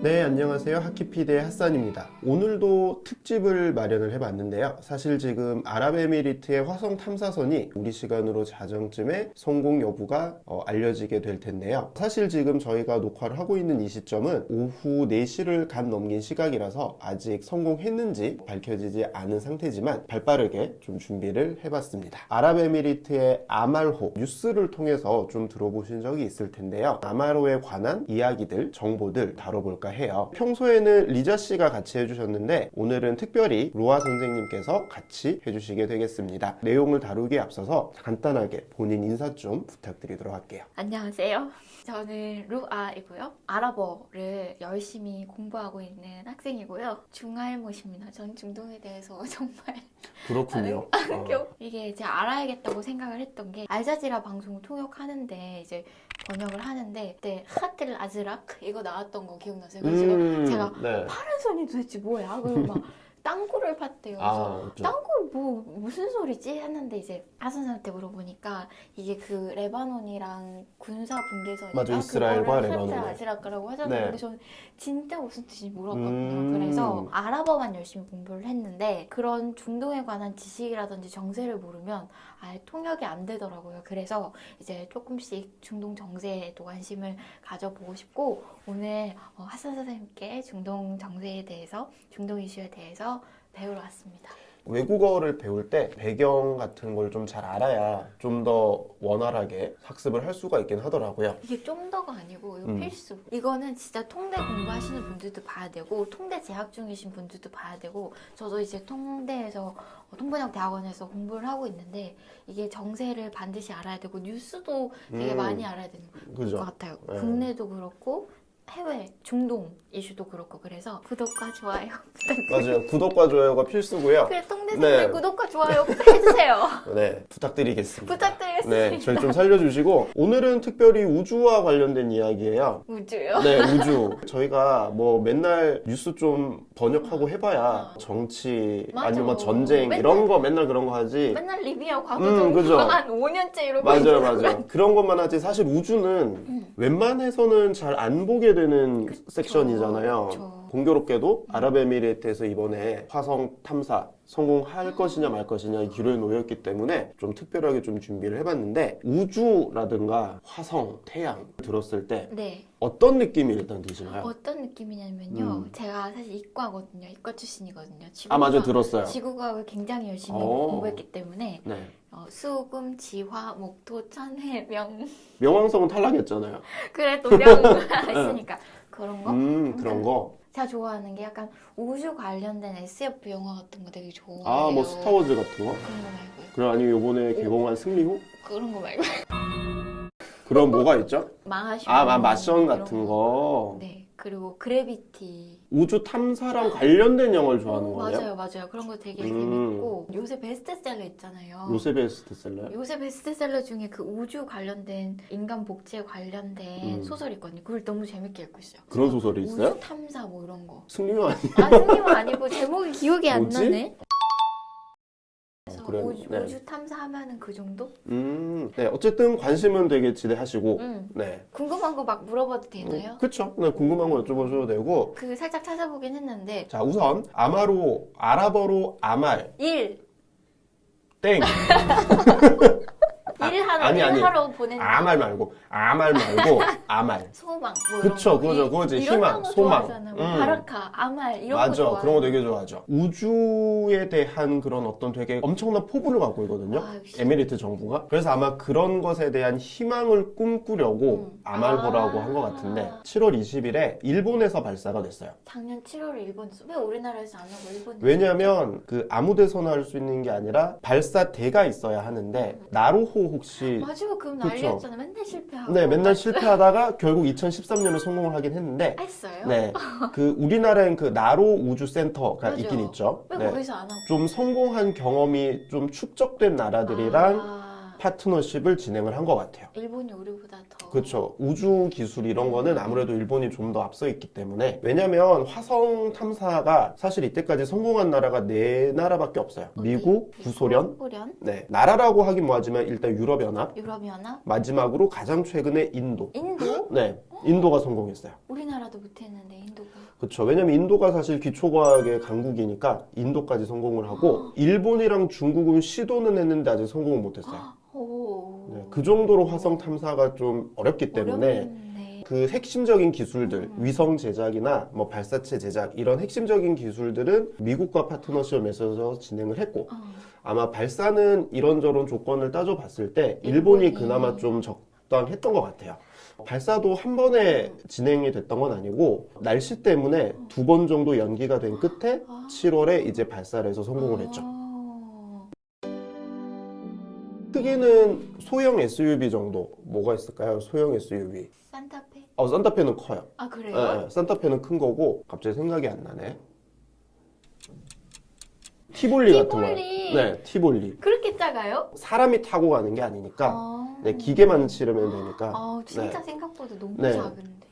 네, 안녕하세요. 하키피드의 핫산입니다. 오늘도 특집을 마련을 해봤는데요. 사실 지금 아랍에미리트의 화성 탐사선이 우리 시간으로 자정쯤에 성공 여부가 어, 알려지게 될 텐데요. 사실 지금 저희가 녹화를 하고 있는 이 시점은 오후 4시를 간 넘긴 시각이라서 아직 성공했는지 밝혀지지 않은 상태지만 발빠르게 좀 준비를 해봤습니다. 아랍에미리트의 아말호 뉴스를 통해서 좀 들어보신 적이 있을 텐데요. 아말호에 관한 이야기들, 정보들 다뤄볼까 해요. 평소에는 리자 씨가 같이 해주셨는데 오늘은 특별히 로아 선생님께서 같이 해주시게 되겠습니다. 내용을 다루기에 앞서서 간단하게 본인 인사 좀 부탁드리도록 할게요. 안녕하세요. 저는 루아이고요. 아랍어를 열심히 공부하고 있는 학생이고요. 중알못입니다. 전 중동에 대해서 정말 그렇군요. 어, 이게 제가 알아야겠다고 생각을 했던 게 알자지라 방송 통역하는데 이제 번역을 하는데 그때 하틀 아즈락 이거 나왔던 거 기억나세요? 그래서 음, 제가 네. 파란 손이 도대체 뭐야? 그리고 막 땅굴을 팠대요. 그래서 아, 그렇죠. 땅굴 뭐 무슨 소리지 했는데 이제 하선생한테 물어보니까 이게 그 레바논이랑 군사 분계선이가 맞아, 이스라엘과 그거를 레바논. 하트 아즈라크라고 하잖아요. 네. 근데 저는 진짜 무슨 뜻인지 몰랐거든요. 음. 그래서 아랍어만 열심히 공부를 했는데 그런 중동에 관한 지식이라든지 정세를 모르면 아예 통역이 안 되더라고요. 그래서 이제 조금씩 중동 정세에도 관심을 가져보고 싶고 오늘 어, 하선 선생님께 중동 정세에 대해서 중동 이슈에 대해서 배우러 왔습니다. 외국어를 배울 때 배경 같은 걸 좀 잘 알아야 좀 더 원활하게 학습을 할 수가 있긴 하더라고요. 이게 좀 더가 아니고 이거 음. 필수. 이거는 진짜 통대 공부하시는 분들도 봐야 되고 통대 재학 중이신 분들도 봐야 되고 저도 이제 통대에서 어, 통번역 대학원에서 공부를 하고 있는데 이게 정세를 반드시 알아야 되고 뉴스도 되게 음. 많이 알아야 되는 것 그죠? 같아요. 네. 국내도 그렇고 해외, 중동 이슈도 그렇고 그래서 구독과 좋아요 부탁드립니다. 맞아요. 구독과 좋아요가 필수고요. 그래 네. 구독과 좋아요 꼭 해주세요. 네, 부탁드리겠습니다. 부탁드리겠습니다. 네, 저희 좀 살려주시고 오늘은 특별히 우주와 관련된 이야기예요. 우주요. 네, 우주. 저희가 뭐 맨날 뉴스 좀 번역하고 해봐야 정치 맞아. 아니면 뭐 전쟁 맨날- 이런 거 맨날 그런 거 하지. 맨날 리비아 음, 과거정 그죠. 한 5년째 이러고 맞아요, 있는 맞아요. 그런 것만 하지 사실 우주는 음. 웬만해서는 잘 안 보게 되는 섹션이잖아요. 그쵸. 공교롭게도 아랍에미리트에서 이번에 화성 탐사 성공할 것이냐 말 것이냐 이 길을 놓였기 때문에 좀 특별하게 좀 준비를 해봤는데 우주라든가 화성, 태양 들었을 때 네. 어떤 느낌이 일단 드시나요? 어떤 느낌이냐면요. 음. 제가 사실 이과거든요. 이과 출신이거든요. 지구과, 아 맞아 들었어요. 지구과학을 굉장히 열심히 어. 공부했기 때문에 네. 어, 수금, 지화, 목토, 천해, 명 명왕성은 탈락했잖아요. 그래 도령 있으니까 그런 거. 음 그런 거. 제가 좋아하는 게 약간 우주 관련된 SF 영화 같은 거 되게 좋아해요. 아 뭐 스타워즈 같은 거. 그런 거 말고요. 그럼 아니면 이번에 개봉한 승리호? 그런 거 말고 그럼 뭐가 있죠? 마션. 아, 마- 마션 같은 거. 네. 그리고 그래비티. 우주 탐사랑 관련된 영화를 좋아하는 어, 거예요? 맞아요, 맞아요. 그런 거 되게 음. 재밌고 요새 베스트셀러 있잖아요. 요새 베스트셀러요? 요새 베스트셀러 중에 그 우주 관련된 인간 복지에 관련된 음. 소설이 있거든요. 그걸 너무 재밌게 읽고 있어요. 그런 소설이 있어요? 우주 탐사 뭐 이런 거. 승리호 아니? 아, 승리호 아니고 제목이 기억이 안 뭐지? 나네. 그래, 우주, 네. 우주 탐사하면은 그 정도? 음, 네. 어쨌든 관심은 되게 지대하시고, 응. 네. 궁금한 거 막 물어봐도 되나요? 음, 그쵸. 네, 궁금한 거 여쭤보셔도 되고. 그 살짝 찾아보긴 했는데 자, 우선, 아마로, 아랍어로 아말, 일 땡. 아, 일하러 아니, 아니. 일하러 보내는 아말 말고, 아말 말고, 아말. 소망 뭐 그쵸, 거. 그거죠, 이- 그거지. 이런 희망, 거 소망. 뭐 음. 바라카, 아말 이런 거 맞아. 좋아해요. 그런 거 되게 좋아하죠. 우주에 대한 그런 어떤 되게 엄청난 포부를 갖고 있거든요. 아, 역시. 에미리트 정부가. 그래서 아마 그런 것에 대한 희망을 꿈꾸려고 음. 아말호라고 아. 한 것 같은데 7월 20일에 일본에서 발사가 됐어요. 작년 7월에 일본에서 왜 우리나라에서 안 하고 일본에서 왜냐하면 그 아무 데서나 할 수 있는 게 아니라 발사대가 있어야 하는데 나로호 혹시 맞아요 그럼 그쵸. 난리였잖아 맨날 실패하고 네 맨날 실패하다가 결국 2013년에 성공을 하긴 했는데 했어요? 네 그 우리나라엔 그 나로 우주 센터가 맞아요. 있긴 있죠. 왜 네. 거기서 안 하고 좀 성공한 경험이 좀 축적된 나라들이랑 아, 파트너십을 진행을 한 것 같아요. 일본이 우리보다 더 그렇죠. 우주 기술 이런 거는 아무래도 일본이 좀 더 앞서 있기 때문에 왜냐면 화성 탐사가 사실 이때까지 성공한 나라가 네 나라밖에 없어요. 어디? 미국, 구소련, 소련, 네 나라라고 하긴 뭐하지만 일단 유럽연합, 유럽연합, 마지막으로 가장 최근에 인도. 인도? 네, 인도가 성공했어요. 우리나라도 못했는데 인도가 그렇죠. 왜냐면 인도가 사실 기초과학의 강국이니까 인도까지 성공을 하고 일본이랑 중국은 시도는 했는데 아직 성공을 못했어요. 그 정도로 화성 탐사가 좀 어렵기 때문에 어렵네. 그 핵심적인 기술들, 음. 위성 제작이나 뭐 발사체 제작 이런 핵심적인 기술들은 미국과 파트너십을 맺어서 진행을 했고 어. 아마 발사는 이런저런 조건을 따져봤을 때 일본이 일본이. 그나마 좀 적당했던 것 같아요. 발사도 한 번에 진행이 됐던 건 아니고 날씨 때문에 두 번 정도 연기가 된 끝에 아. 7월에 이제 발사를 해서 성공을 했죠. 크기는 소형 SUV 정도 뭐가 있을까요? 소형 SUV. 산타페? 어, 산타페는 커요. 아 그래요? 예, 예, 산타페는 큰 거고 갑자기 생각이 안 나네. 티볼리 같은 거. 티볼리. 네, 티볼리. 그렇게 작아요? 사람이 타고 가는 게 아니니까 어. 네, 기계만 실으면 되니까 아 진짜 네. 생각보다 너무 네. 작은데.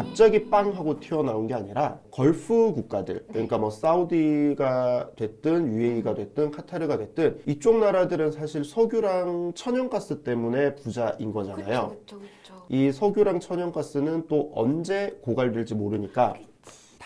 갑자기 빵 하고 튀어나온 게 아니라 걸프 국가들 그러니까 뭐 사우디가 됐든 UAE가 됐든 카타르가 됐든 이쪽 나라들은 사실 석유랑 천연가스 때문에 부자인 거잖아요. 그쵸 그쵸 그쵸. 이 석유랑 천연가스는 또 언제 고갈될지 모르니까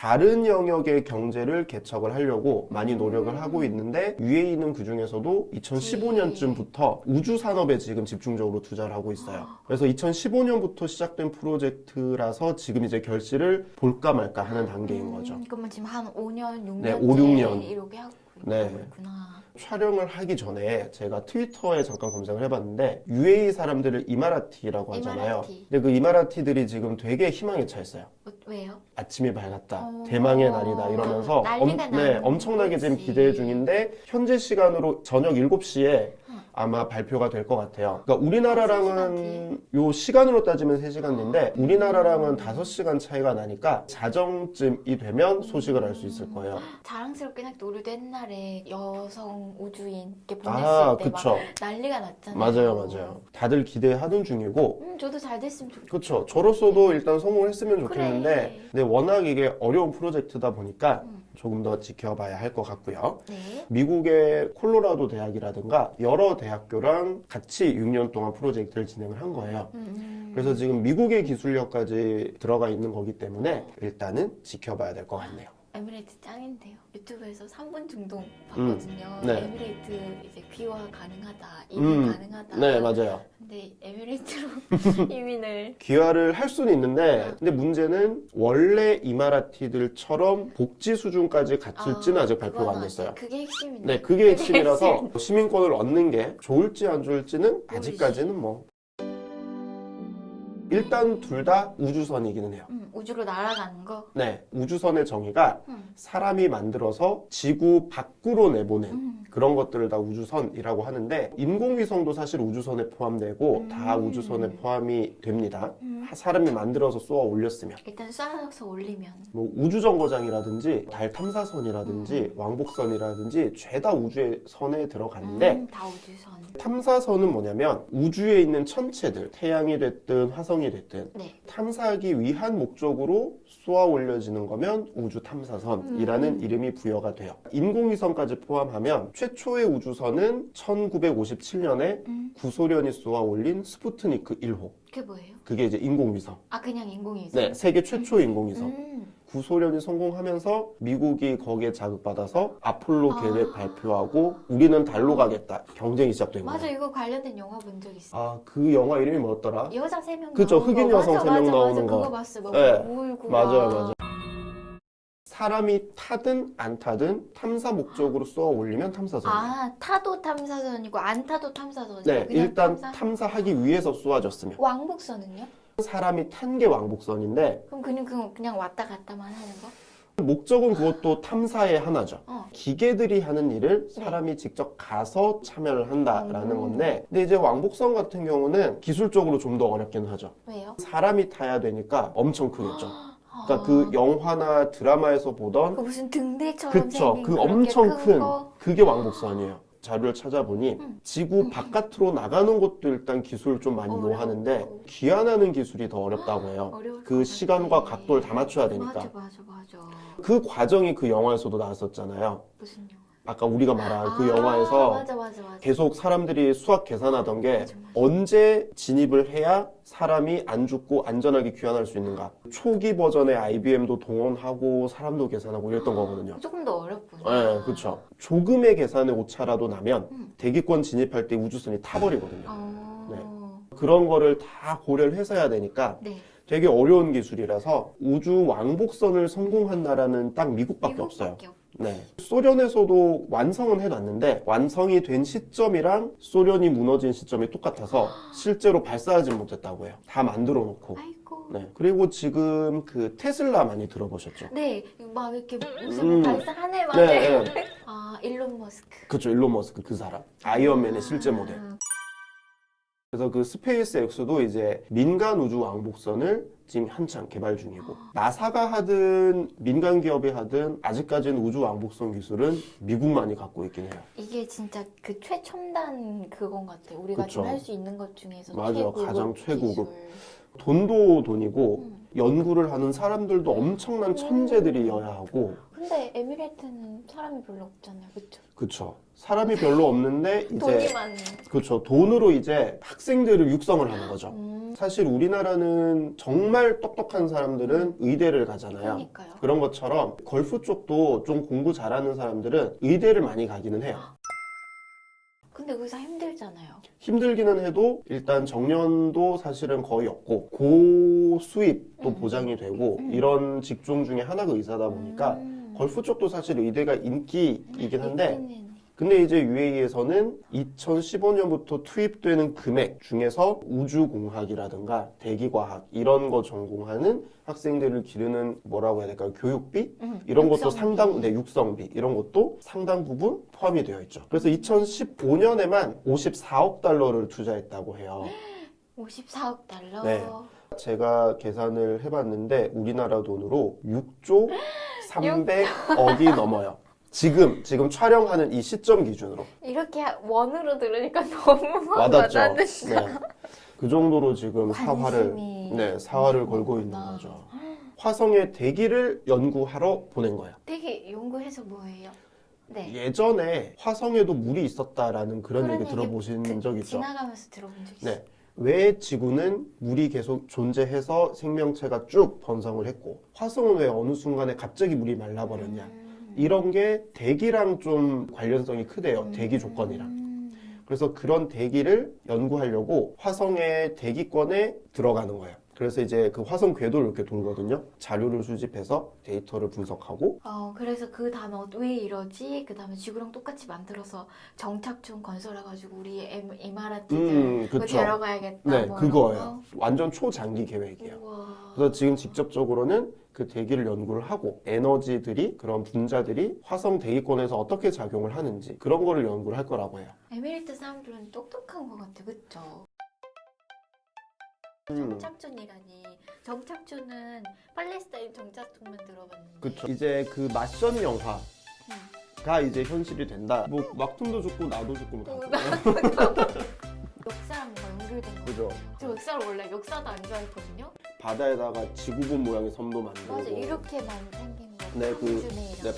다른 영역의 경제를 개척을 하려고 많이 노력을 하고 있는데 UAE는 그 중에서도 2015년쯤부터 우주 산업에 지금 집중적으로 투자를 하고 있어요. 그래서 2015년부터 시작된 프로젝트라서 지금 이제 결실을 볼까 말까 하는 단계인 거죠. 음, 그러면 지금 한 5년, 6년 네, 5, 6년. 이렇게 하고 네. 있구나. 촬영을 하기 전에 제가 트위터에 잠깐 검색을 해봤는데 UAE 사람들을 이마라티라고 하잖아요. 이마라티. 근데 그 이마라티들이 지금 되게 희망에 차 있어요. 어, 왜요? 아침이 밝았다. 어. 대망의 날이다. 이러면서 난리가 엄, 네, 나는 엄청나게 지금 거지. 기대 중인데 현재 시간으로 저녁 7시에 응. 아마 발표가 될 것 같아요. 그러니까 세 우리나라랑은 요 시간으로 따지면 3시간 뒤인데 우리나라랑은 5시간 차이가 나니까 자정쯤이 되면 소식을 알 수 있을 거예요. 자랑스럽게 생각해 우리도 옛날에 여성 우주인 이렇게 보냈을 아, 때 막 그쵸. 난리가 났잖아요. 맞아요, 맞아요. 다들 기대하는 중이고 음, 저도 잘 됐으면 좋겠다. 그렇죠. 저로서도 일단 성공했으면 좋겠는데 그래. 근데 워낙 이게 어려운 프로젝트다 보니까 음. 조금 더 지켜봐야 할 것 같고요. 네. 미국의 콜로라도 대학이라든가 여러 대학교랑 같이 6년 동안 프로젝트를 진행을 한 거예요. 음, 그래서 지금 미국의 기술력까지 들어가 있는 거기 때문에 일단은 지켜봐야 될 것 같네요. 에미레이트 짱인데요. 유튜브에서 3분 중동 봤거든요. 네. 에미레이트 이제 귀화 가능하다, 이민 음, 가능하다. 네, 맞아요. 근데 에미레이트로 이민을 귀화를 할 수는 있는데 근데 문제는 원래 이마라티들처럼 복지 수준까지 갖출지는 아, 직 발표가 안 됐어요. 그게 핵심인데. 네, 그게 핵심이라서 시민권을 얻는 게 좋을지 안 좋을지는. 아직까지는 뭐 일단 둘 다 우주선이기는 해요. 음, 우주로 날아가는 거. 네, 우주선의 정의가 음. 사람이 만들어서 지구 밖으로 내보낸 음. 그런 것들을 다 우주선이라고 하는데 인공위성도 사실 우주선에 포함되고 음. 다 우주선에 포함이 됩니다. 음. 사람이 만들어서 쏘아 올렸으면 일단 쏴서 올리면 뭐 우주정거장이라든지 달 탐사선이라든지 음. 왕복선이라든지 죄다 우주의 선에 들어가는데 음, 다 우주선. 탐사선은 뭐냐면 우주에 있는 천체들 태양이 됐든 화성이 됐든 네. 탐사하기 위한 목적으로 쏘아 올려지는 거면 우주 탐사선이라는 음. 이름이 부여가 돼요. 인공위성까지 포함하면 최초의 우주선은 1957년에 음, 구소련이 쏘아 올린 스푸트니크 1호. 그게 뭐예요? 그게 이제 인공위성. 아 그냥 인공위성. 네, 세계 최초 인공위성. 음. 구소련이 성공하면서 미국이 거기에 자극받아서 아폴로 아. 계획 발표하고 우리는 달로 가겠다. 경쟁이 시작된 맞아 거예요. 이거 관련된 영화 본 적 있어. 아, 그 영화 이름이 뭐였더라? 여자 세 명. 그쵸, 나오는 흑인 거. 여성 맞아, 세명 맞아, 나오는 맞아. 거. 그거 봤어. 막 네. 울고. 맞아요, 막. 맞아요. 사람이 타든 안 타든 탐사 목적으로 쏘아 올리면 탐사선이에요. 아 타도 탐사선이고 안 타도 탐사선이고. 네, 그냥 일단 탐사? 탐사하기 위해서 쏘아졌으면 왕복선은요? 사람이 탄 게 왕복선인데 그럼 그냥 그냥, 그냥 왔다 갔다만 하는 거? 목적은 그것도 탐사의 하나죠. 어. 기계들이 하는 일을 사람이 직접 가서 참여를 한다라는 음. 건데 근데 이제 왕복선 같은 경우는 기술적으로 좀 더 어렵긴 하죠. 왜요? 사람이 타야 되니까 엄청 크겠죠. 그러니까 아. 그 영화나 드라마에서 보던 그 무슨 등대처럼 그쵸 생긴 그 그렇게 엄청 큰 거? 그게 왕복선이에요. 자료를 찾아보니 음. 지구 바깥으로 나가는 것도 일단 기술 좀 많이 어려워. 요하는데 귀환하는 기술이 더 어렵다고 해요. 어려울 것 그 같아. 시간과 각도를 다 맞춰야 되니까 맞아 맞아 맞아. 그 과정이 그 영화에서도 나왔었잖아요. 무슨 영화? 아까 우리가 말한 그 아, 영화에서 맞아 맞아 맞아. 계속 사람들이 수학 계산하던 게 맞아, 맞아. 언제 진입을 해야 사람이 안 죽고 안전하게 귀환할 수 있는가. 초기 버전의 IBM도 동원하고 사람도 계산하고 이랬던 거거든요. 조금 더 어렵구나. 네, 그렇죠. 조금의 계산의 오차라도 나면 음. 대기권 진입할 때 우주선이 타버리거든요. 어... 그런 거를 다 고려를 해서 해야 되니까 네. 되게 어려운 기술이라서 우주 왕복선을 성공한 나라는 딱 미국밖에 없어요. 미국밖에 없- 네. 소련에서도 완성은 해놨는데 완성이 된 시점이랑 소련이 무너진 시점이 똑같아서 실제로 발사하진 못했다고 해요. 다 만들어 놓고. 아이고. 네. 그리고 지금 그 테슬라 많이 들어보셨죠? 네, 막 이렇게 무슨 음. 발사하네 막. 네, 네. 아 일론 머스크. 그쵸. 일론 머스크 그 사람. 아이언맨의 실제 모델. 아, 그래서 그 스페이스 X도 이제 민간 우주 왕복선을 지금 한창 개발 중이고 나사가 하든 민간 기업이 하든 아직까지는 우주 왕복선 기술은 미국만이 갖고 있긴 해요. 이게 진짜 그 최첨단 그건 같아. 우리가 그쵸. 지금 할 수 있는 것 중에서 맞아, 최고급 가장 최고급. 기술. 돈도 돈이고 음. 연구를 하는 사람들도 엄청난 천재들이어야 하고 근데 에미레이트는 사람이 별로 없잖아요, 그렇죠? 그쵸 사람이 별로 없는데 이제 돈이 많은. 그쵸 돈으로 이제 학생들을 육성을 하는 거죠. 음, 사실 우리나라는 정말 똑똑한 사람들은 의대를 가잖아요. 그러니까요. 그런 것처럼 걸프 쪽도 좀 공부 잘하는 사람들은 의대를 많이 가기는 해요. 근데 의사 힘들잖아요. 힘들기는 해도 일단 정년도 사실은 거의 없고 고수입도 음. 보장이 되고 음. 이런 직종 중에 하나가 의사다 보니까 음. 걸프 쪽도 사실 의대가 인기이긴 한데 있기는. 근데 이제 UAE에서는 2015년부터 투입되는 금액 중에서 우주공학이라든가 대기과학 이런 거 전공하는 학생들을 기르는 뭐라고 해야 될까요? 교육비? 음, 이런 것도 육성비. 상당, 네, 육성비 이런 것도 상당 부분 포함이 되어 있죠. 그래서 2015년에만 54억 달러를 투자했다고 해요. 54억 달러. 네. 제가 계산을 해봤는데 우리나라 돈으로 6조 300억이 넘어요. 지금 지금 촬영하는 이 시점 기준으로 이렇게 원으로 들으니까 너무 와닿죠. 와닿는다. 네. 그 정도로 지금 사활을 관심이 네 사활을 걸고 있는 있구나. 거죠. 화성의 대기를 연구하러 보낸 거예요. 되게 연구해서 뭐예요? 네. 예전에 화성에도 물이 있었다라는 그런 그런 얘기 얘기 들어보신 그- 적 있죠? 지나가면서 들어본 적 있어요. 네. 왜 지구는 물이 계속 존재해서 생명체가 쭉 번성을 했고 화성은 왜 어느 순간에 갑자기 물이 말라버렸냐? 음. 이런 게 대기랑 좀 관련성이 크대요. 대기 조건이랑. 음. 그래서 그런 대기를 연구하려고 화성의 대기권에 들어가는 거예요. 그래서 이제 그 화성 궤도를 이렇게 돌거든요. 자료를 수집해서 데이터를 분석하고 어, 그래서 그 다음에 어- 왜 이러지? 그 다음에 지구랑 똑같이 만들어서 정착촌 건설해가지고 우리 엠, 이마라티들 음, 그 그쵸. 데려가야겠다. 네, 뭐 그거예요. 완전 초장기 계획이에요. 우와. 그래서 지금 직접적으로는 그 대기를 연구를 하고 에너지들이 그런 분자들이 화성 대기권에서 어떻게 작용을 하는지 그런 거를 연구를 할 거라고 해요. 에미레이트 사람들은 똑똑한 것 같아, 그쵸? 음, 정착촌이라니. 정착촌은 팔레스타인 정착촌만 들어봤는데. 그쵸. 이제 그 마션 영화가 음. 이제 현실이 된다. 뭐 막tum도 죽고 나도 죽고 뭐 어, 다 죽고. 역사랑 뭐 연결된 거. 그죠. 저 역사를 원래 역사도 안 좋아했거든요. 바다에다가 지구본 모양의 섬도 만들고 맞아, 이렇게만 생긴 거. 네, 그-. 네,